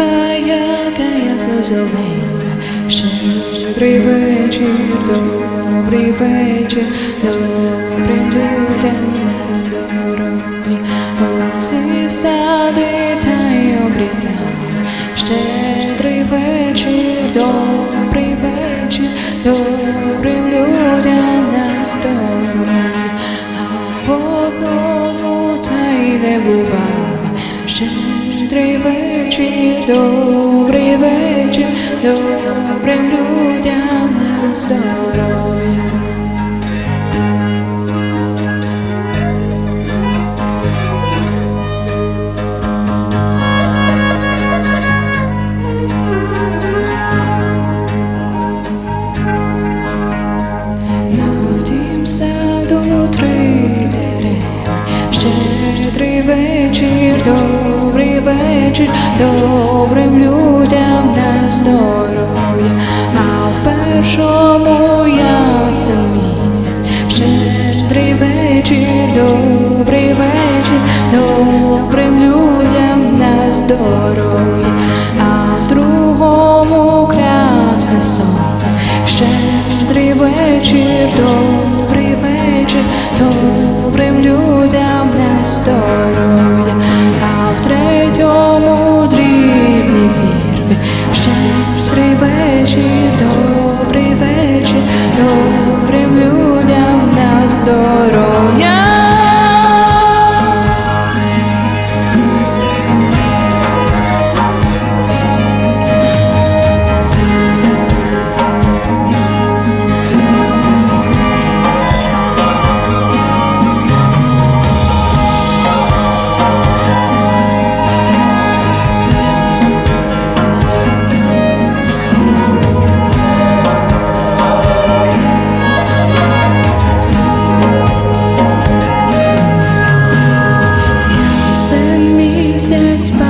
Та я зозоленька, щедрий вечір, добрий вечір, добрим людям на здоров'я, Усі сади та й облітав, щедрий вечір, добрий вечір, добрим людям на здоров'я, а в одному та й не бував. Щедрий вечір, добрий вечір, добрим людям на здоров'я. Вечір, добрим людям на здоров'я, а в першому ясен місяць, щедрий вечір, добрий вечір, добрим людям на здоров'я, а в другому красне сонце, щедрий вечір, добрий вечір, добрим людям на здоров'я, зірки, три вечі добрий місяць пан